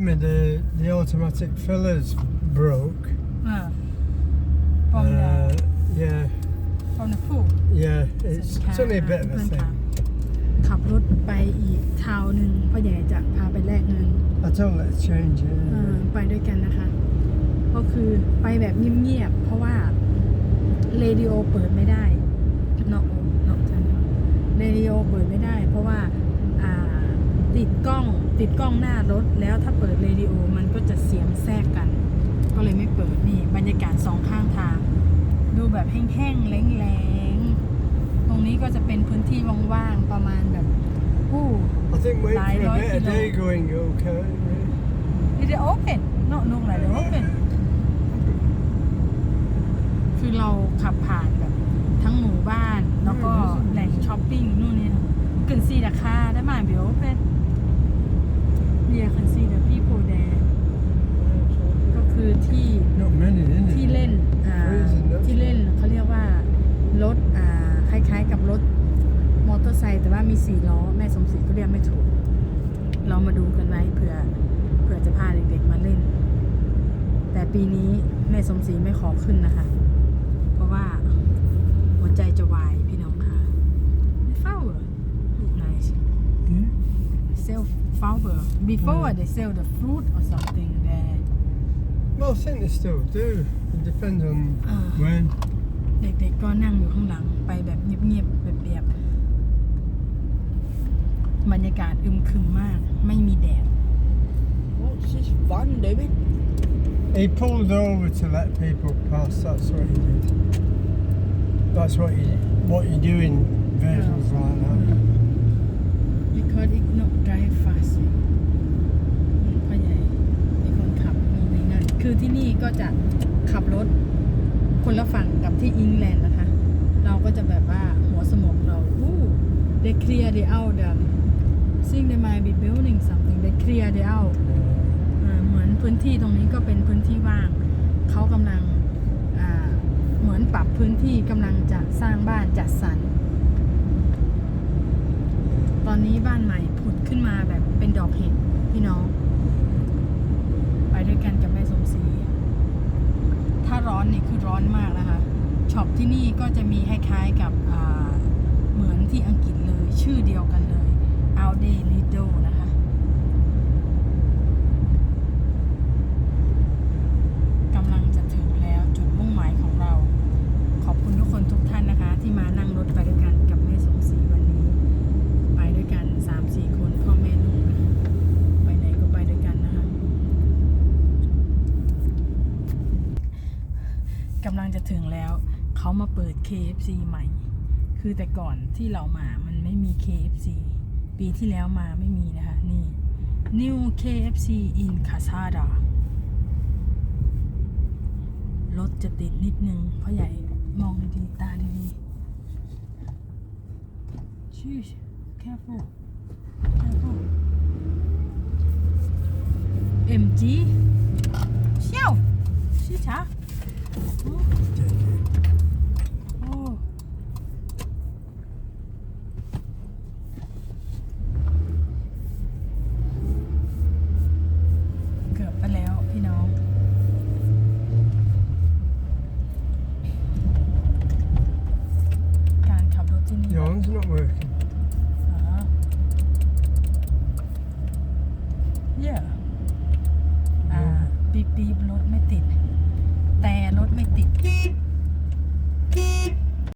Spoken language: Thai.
me the the automatic fillers broke. อ่า from the Uh, yeah, from the pool yeah. It's, it's only a bit of a เพื่อน thing. ค่ะขับรถไปอีกทาวน์หนึ่งพ่อใหญ่จะพาไปแลกเงิน I told her to change it. เออไปด้วยกันนะคะ ก็คือไปแบบเงียบๆเพราะว่าเรดิโอเปิดไม่ได้เนาะเนาะจันเรดิโอเปิดไม่ได้ เพราะว่าอ่าติดกล้อง ติดกล้องหน้ารถแล้วถ้าเปิดเรดิโอมันก็จะเสียงแทรกกัน ก็เลยไม่เปิดนี่ บรรยากาศสองข้างทาง ดูแบบแห้งๆแล้งๆตรงนี้ก็จะเป็นพื้นที่ว่างๆประมาณแบบอู้ I think wait Nine for a right bit of kilo. day going okay. Is it open? No, no, like they're open. คือเราขับผ่านแบบทั้งหมู่บ้าน แล้วก็แหล่งช้อปปิ้งนู่นนี่กึ่งซีราคาได้ มาเบียวเป็นเรียกึ่งซีเด people there ก็คือที่ Not many, isn't it? ที่เล่นอ่า Freezing, that's ที่เล่นเขาเรียกว่ารถอ่าคล้ายๆกับรถมอเตอร์ไซค์แต่ว่ามีสี่ล้อ แม่สมศรีก็เรียกไม่ถูก เรามาดูกันไว้เผื่อเผื่อจะพาเด็กๆมาเล่น แต่ปีนี้แม่สมศรีไม่ขอขึ้นนะคะ เพราะว่าหัวใจจะวายพี่น้องค่ะไม่เฝ้าเหรอ look nice Hmm? sell flower before they sell the fruit or something there Well, I think they still do. It depends on Ah. when. เด็กๆก็นั่งอยู่ข้างหลังไปแบบเงียบๆแบบเบียบๆบรรยากาศอึมครึมมาก ไม่มีแดด What's this van doing? He pulled over to let people pass. That's what he did. That's what you what you do in vehicles like that. because it not drive fast พ่อใหญ่มีคนขับมีในงานคือที่นี่ ก็จะขับรถคนละฝั่งกับที่อิงแลนด์นะคะ เราก็จะแบบว่าหัวสมองเราอู้ they clear the out the think they might be building something they clear the out อ่าเหมือนพื้นที่ตรงนี้ก็เป็นพื้นที่ว่าง เขากำลังอ่าเหมือนปรับพื้นที่กำลังจะสร้างบ้านจัดสรร ตอนนี้บ้านใหม่ผุดขึ้นมาแบบเป็นดอกเห็ดพี่น้อง ไปด้วยกันกับแม่สมศรี ถ้า ร้อนมากนะคะช็อปที่นี่ก็จะมีคล้ายๆกับเหมือนที่อังกฤษเลย ชื่อเดียวกันเลย Aldi Lidl นะคะ กำลังจะถึงแล้วจุดมุ่งหมายของเรา ขอบคุณทุกคนทุกท่านนะคะ ที่มานั่งรถไปด้วยกันกับแม่สมศรีวันนี้ ไปด้วยกันสามสี่คนพ่อแม่ลูกนะคะไปไหนก็ไปด้วยกันนะคะกำลังจะ ถึงแล้วเขามาเปิด KFC ใหม่ คือแต่ก่อนที่เรามามันไม่มี KFC ปีที่แล้วมาไม่มีนะคะนี่ New KFC in Casada รถจะติดนิดนึงเพราะใหญ่มองดีๆตาดีๆชิช careful careful MG เชี่ยวชิชาโอ้โอ้ เกือบไปแล้วพี่น้อง การขับรถที่นี่ Yours not working. beep.